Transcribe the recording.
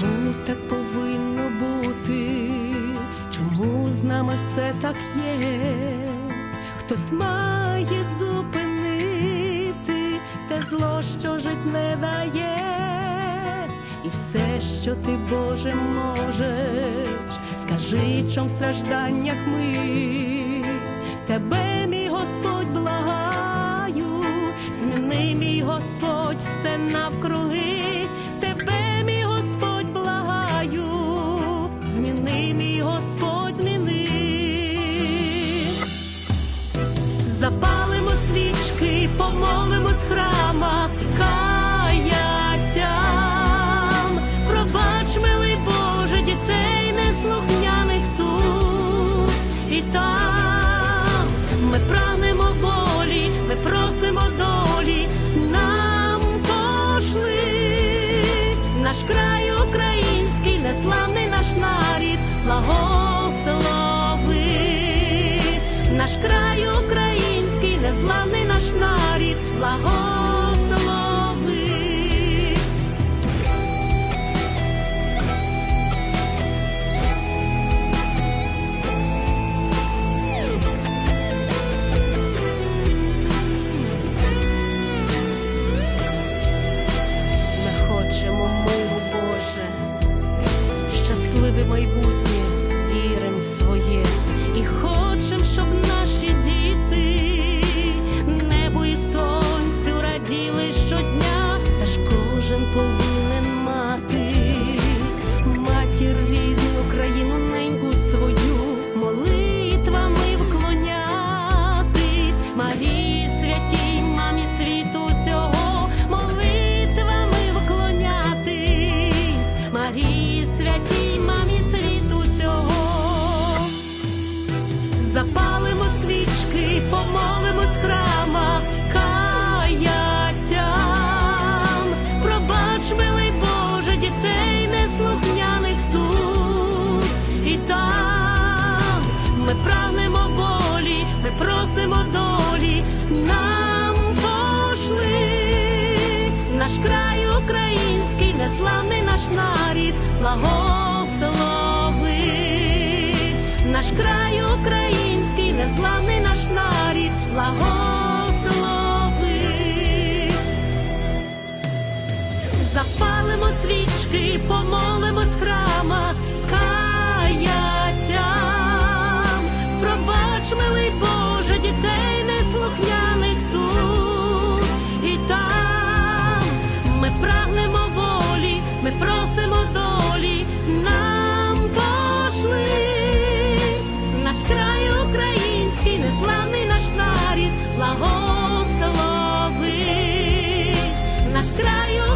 Чому так повинно бути? Чому з нами все так є? Хтось має зупинити те зло, що жить не дає, і все, що ти, Боже, можеш, скажи, чом в стражданнях ми тебе, мій помолимось в храмах, каяттям. Пробач, милий Боже, дітей неслухняних тут і там. Ми прагнемо волі, ми просимо долі, нам пошли. Наш край український, незламний наш нарід, благослови. Наш край український, незламний наш нарід, благослови. Наш край український, незламний наш нарід, благослови. Благослови. Наш